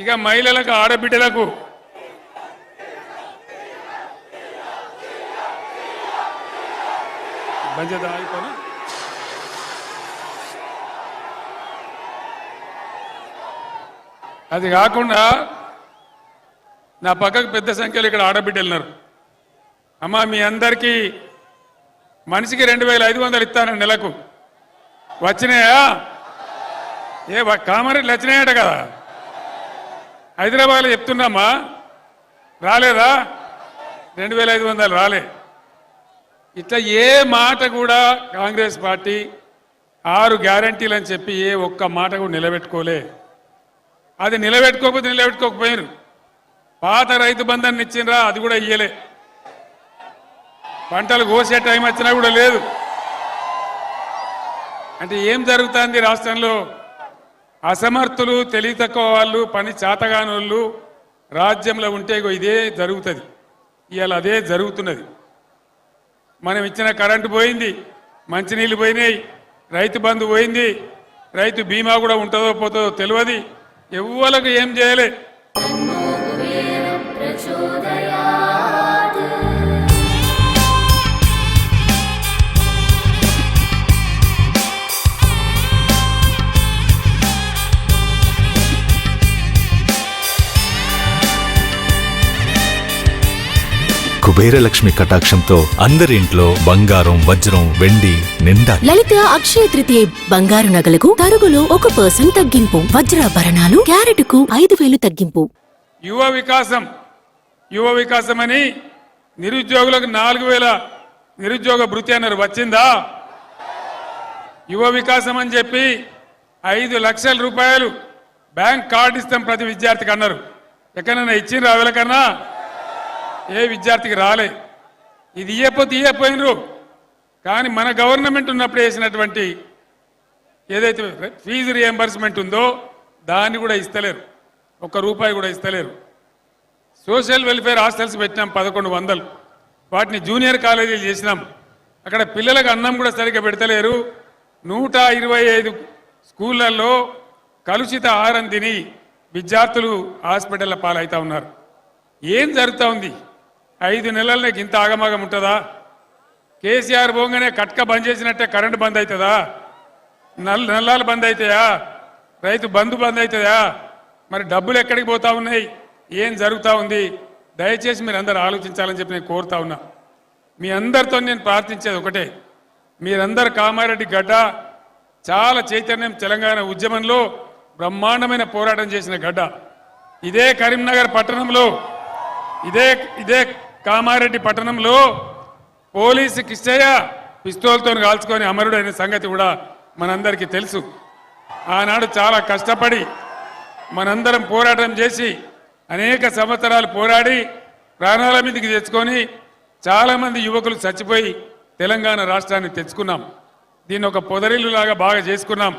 ఇక మహిళలకు ఆడబిడ్డలకు. బంజద అయిపోయినా అది కాకుండా నా పక్కకు పెద్ద సంఖ్యలో ఇక్కడ ఆడబిడ్డలు ఉన్నారు. అమ్మా మీ అందరికీ మనిషికి రెండు వేల ఐదు వందలు ఇస్తాను నెలకు. వచ్చినాయా? ఏ వ- కామారెడ్డి వచ్చినాయట కదా. హైదరాబాద్లో చెప్తున్నామా? రాలేదా? రెండు వేల ఐదు వందలు రాలే. ఇట్లా ఏ మాట కూడా కాంగ్రెస్ పార్టీ ఆరు గ్యారంటీలు అని చెప్పి ఏ ఒక్క మాట కూడా నిలబెట్టుకోలే. అది నిలబెట్టుకోకపోతే నిలబెట్టుకోకపోయారు పాత రైతు బంధాన్ని ఇచ్చిండ్రా అది కూడా ఇయ్యలే. పంటలు కోసే టైం వచ్చినా కూడా లేదు. అంటే ఏం జరుగుతుంది రాష్ట్రంలో? అసమర్థులు తెలివి తక్కువ వాళ్ళు పని చేతగానోళ్ళు రాజ్యంలో ఉంటే ఇదే జరుగుతుంది. ఇవాళ అదే జరుగుతున్నది. మనం ఇచ్చిన కరెంటు పోయింది మంచినీళ్ళు పోయినాయి రైతు బంధు పోయింది రైతు బీమా కూడా ఉంటుందో పోతుందో తెలియదు ఎవ్వలకు ఏం చేయలే? కుబేర లక్ష్మి కటాక్షంతో అందరి ఇంట్లో బంగారం వజ్రం వెండి నిండా లలిత అక్షయ తృతీయ బంగారు నగలకు తరుగులో ఒక పర్సెంట్ తగ్గింపు. వజ్రాభరణాలు క్యారెట్కు ఐదు వేలు తగ్గింపు. యువ వికాసం యువ వికాసం అని నిరుద్యోగులకు నాలుగు వేల నిరుద్యోగ భృతి అన్నారు. వచ్చిందా? యువ వికాసం అని చెప్పి ఐదు లక్షల రూపాయలు బ్యాంక్ కార్డు ఇస్తాం ప్రతి విద్యార్థికి అన్నారు. ఎక్కడైనా ఇచ్చిండ్రు అవలకన్నా ఏ విద్యార్థికి రాలే. ఇది ఇయ్యపోతే ఇయ్యపోయినరు కానీ మన గవర్నమెంట్ ఉన్నప్పుడు వేసినటువంటి ఏదైతే ఫీజు రియంబర్స్మెంట్ ఉందో దాన్ని కూడా ఇస్తలేరు. ఒక్క రూపాయి కూడా ఇస్తలేరు. సోషల్ వెల్ఫేర్ హాస్టల్స్ పెట్టినాం పదకొండు వందలు. వాటిని జూనియర్ కాలేజీలు చేసినాం. అక్కడ పిల్లలకు అన్నం కూడా సరిగ్గా పెడతలేరు. నూట ఇరవై ఐదు స్కూళ్ళల్లో కలుషిత ఆహారం తిని విద్యార్థులు హాస్పిటల్ల పాలవుతూ ఉన్నారు. ఏం జరుగుతూ ఉంది? ఐదు నెలలకి ఇంత ఆగమాగం ఉంటుందా? కేసీఆర్ పోగానే కట్క బంద్ చేసినట్టే కరెంటు బంద్ అవుతుందా నల్ నల్లాలు బంద్ అవుతాయా రైతు బంధు బంద్ అవుతుందా మరి డబ్బులు ఎక్కడికి పోతా ఉన్నాయి? ఏం జరుగుతూ ఉంది? దయచేసి మీరు అందరు ఆలోచించాలని చెప్పి నేను కోరుతా ఉన్నా. మీ అందరితో నేను ప్రార్థించేది ఒకటే. మీరందరు కామారెడ్డి గడ్డ చాలా చైతన్యం తెలంగాణ ఉద్యమంలో బ్రహ్మాండమైన పోరాటం చేసిన గడ్డ. ఇదే కరీంనగర్ పట్టణంలో ఇదే ఇదే కామారెడ్డి పట్టణంలో పోలీసు కిష్టయ్య పిస్తోల్తో కాల్చుకొని అమరుడైన సంగతి కూడా మనందరికీ తెలుసు. ఆనాడు చాలా కష్టపడి మనందరం పోరాటం చేసి అనేక సంవత్సరాలు పోరాడి ప్రాణాల మీదకి తెచ్చుకొని చాలామంది యువకులు చచ్చిపోయి తెలంగాణ రాష్ట్రాన్ని తెచ్చుకున్నాం. దీన్ని ఒక పొదరిల్లులాగా బాగా చేసుకున్నాం.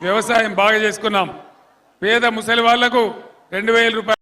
వ్యవసాయం బాగా చేసుకున్నాం. పేద ముసలి వాళ్ళకు రెండు వేల రూపాయలు